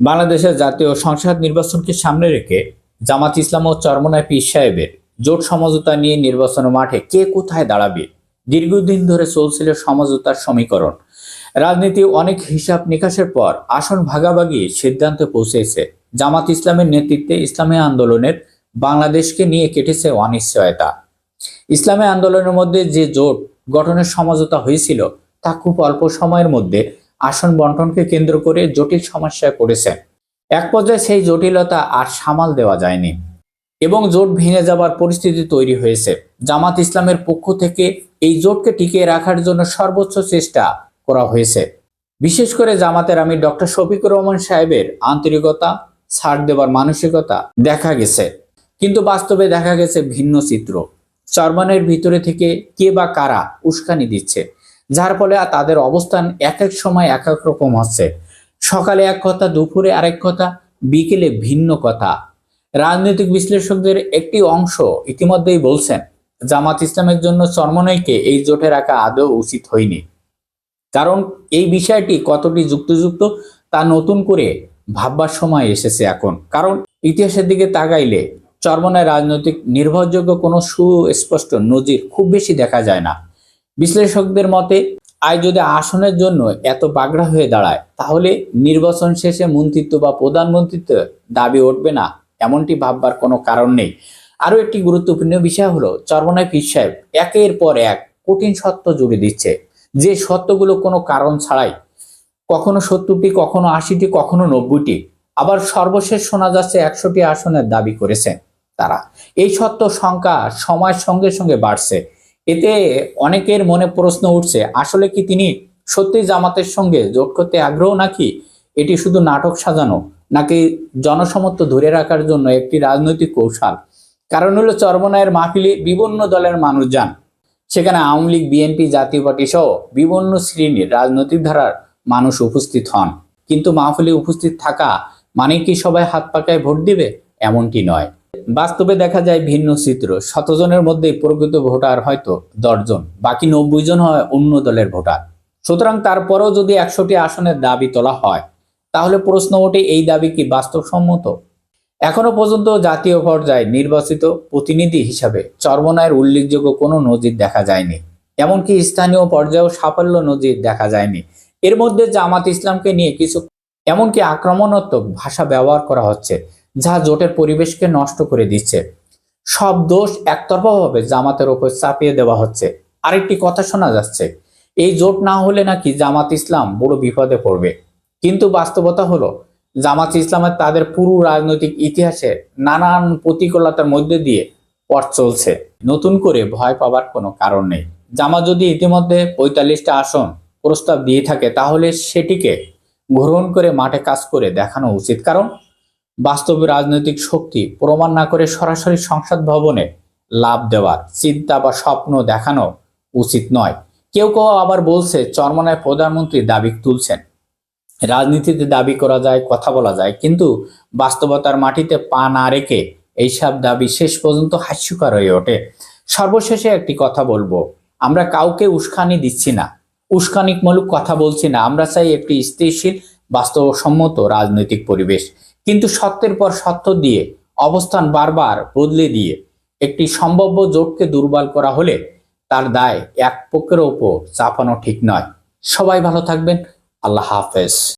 বাংলাদেশের জাতীয় সংসদ নির্বাচনকে সামনে রেখে জামাত ইসলাম ও চরমনায় পীর সাহেবের জোট সমঝোতা নিয়ে নির্বাচন মাঠে কে কোথায় দাঁড়াবে? দীর্ঘদিন ধরে চলছিল সমঝোতার সমীকরণ। রাজনীতি অনেক হিসাব নিকাশের পর আসন ভাগাভাগি সিদ্ধান্তে পৌঁছেছে। জামাত ইসলামের নেতৃত্বে ইসলামী আন্দোলনের বাংলাদেশকে নিয়ে কেটেছে অনিশ্চয়তা। ইসলামী আন্দোলনের মধ্যে যে জোট গঠনের সমঝোতা হয়েছিল তা খুব অল্প সময়ের মধ্যে আসন বন্টনকে কেন্দ্র করে জটিল সমস্যায় পড়েছে এক পর্যায়ে সেই জটিলতা আর সামাল দেওয়া যায়নি এবং জোট ভেঙে যাবার পরিস্থিতি তৈরি হয়েছে। জামাত ইসলামের পক্ষ থেকে এই জোটকে টিকিয়ে রাখার জন্য সর্বোচ্চ চেষ্টা করা হয়েছে। বিশেষ করে জামাতের আমি ডক্টর শফিকুর রহমান সাহেবের আন্তরিকতা, ছাড় দেবার মানসিকতা দেখা গেছে। কিন্তু বাস্তবে দেখা গেছে ভিন্ন চিত্র। চরমানের ভিতরে থেকে কে বা কারা উস্কানি দিচ্ছে। যার ফলে তাদের অবস্থান এক এক সময় এক এক রকম হচ্ছে। সকালে এক কথা, দুপুরে আরেক কথা, বিকেলে ভিন্ন কথা। রাজনৈতিক বিশ্লেষকদের একটি অংশ ইতিমধ্যেই বলছেন, জামাত ইসলামের জন্য চরমনয়কে এই জোটে রাখা আদৌ উচিত হয়নি। কারণ এই বিষয়টি কতটি যুক্তিযুক্ত তা নতুন করে ভাববার সময় এসেছে এখন। কারণ ইতিহাসের দিকে তাকাইলে চরমনায় রাজনৈতিক নির্ভরযোগ্য কোনো সুস্পষ্ট নজির খুব বেশি দেখা যায় না। বিশ্লেষকদের মতে, আয় যদি আসনের জন্য এত বাগড়া হয়ে দাঁড়ায়, তাহলে নির্বাচন শেষে মন্ত্রিত্ব বা প্রধানমন্ত্রিত্ব দাবি উঠবে না, এমনটি ভাববার কোনো কারণ নেই। আরও একটি গুরুত্বপূর্ণ বিষয় হলো, চরমনায় পীর সাহেব একের পর এক কঠিন সত্য জুড়ে দিচ্ছে। যে সত্যগুলো কোনো কারণ ছাড়াই, কখনো সত্তরটি, কখনো আশিটি, কখনো নব্বইটি, আবার সর্বশেষ শোনা যাচ্ছে একশোটি আসনের দাবি করেছেন তারা। এই সত্য সংখ্যা সময়ের সঙ্গে সঙ্গে বাড়ছে। এতে অনেকের মনে প্রশ্ন উঠছে, আসলে কি তিনি সত্যি জামাতের সঙ্গে জোট করতে আগ্রহ নাকি? এটি শুধু নাটক সাজানো, নাকি জনসমত্ব ধরে রাখার জন্য একটি রাজনৈতিক কৌশল? কারণ হলো চরমনায়ের মাহফিলে বিভিন্ন দলের মানুষ যান সেখানে আওয়ামী লীগ, বিএনপি, জাতীয় পার্টি সহ বিভিন্ন শ্রেণির রাজনৈতিক ধারার মানুষ উপস্থিত হন। কিন্তু মাহফিলে উপস্থিত থাকা মানে কি সবাই হাত পাকায় ভোট দিবে? এমনটি নয়। বাস্তবে দেখা যায় ভিন্ন চিত্র। শতজনের মধ্যে প্রকৃত ভোটার হয়তো দশজন, বাকি নব্বই জন হয় অন্য দলের ভোটার। সুতরাং তারপরেও যদি একশোটি আসনের দাবি তোলা হয়, তাহলে প্রশ্ন ওঠে, এই দাবি কি বাস্তবসম্মত? এখনও পর্যন্ত জাতীয় পর্যায়ে নির্বাচিত প্রতিনিধি হিসাবে চর্মনায়ের উল্লেখযোগ্য কোনো নজির দেখা যায়নি। এমনকি স্থানীয় পর্যায়েও সাফল্য নজির দেখা যায়নি। এর মধ্যে জামাত ইসলামকে নিয়ে কিছু, এমনকি আক্রমণাত্মক ভাষা ব্যবহার করা হচ্ছে। যা জোটের পরিবেশকে নষ্ট করে দিচ্ছে। সব দোষ একতরফাভাবে জামাতের ওপর চাপিয়ে দেওয়া হচ্ছে। আরেকটি কথা শোনা যাচ্ছে, এই জোট না হলে নাকি জামাত ইসলাম বড় বিপদে পড়বে। কিন্তু বাস্তবতা হলো, জামাত ইসলামের তাদের পুরো রাজনৈতিক ইতিহাসে নানান প্রতিকূলতার মধ্যে দিয়ে পথ চলছে। নতুন করে ভয় পাবার কোনো কারণ নেই। জামাত যদি ইতিমধ্যে পঁয়তাল্লিশটা আসন প্রস্তাব দিয়ে থাকে, তাহলে সেটিকে গ্রহণ করে মাঠে কাজ করে দেখানো উচিত। কারণ বাস্তবে রাজনৈতিক শক্তি প্রমাণ না করে সরাসরি সংসদ ভবনে লাভ দেওয়ার চিন্তা বা স্বপ্ন দেখানো উচিত নয়। কেউ কেউ আবার বলছে, চরমনায় প্রধানমন্ত্রী দাবি তুলছেন। রাজনীতিতে দাবি করা যায়, কথা বলা যায়, কিন্তু বাস্তবতার মাটিতে পা না রেখে এইসব দাবি শেষ পর্যন্ত হাস্যকর হয়ে ওঠে। সর্বশেষে একটি কথা বলব, আমরা কাউকে উস্কানি দিচ্ছি না উস্কানিকমূলক কথা বলছি না। আমরা চাই একটি স্থিতিশীল, বাস্তবসম্মত রাজনৈতিক পরিবেশ। কিন্তু সত্যের পর সত্য দিয়ে, অবস্থান বারবার বদলে দিয়ে, একটি সম্ভাব্য জোটকে দুর্বল করা হলে তার দায় এক পক্ষের ওপর চাপানো ঠিক নয়। সবাই ভালো থাকবেন। আল্লাহ হাফেজ।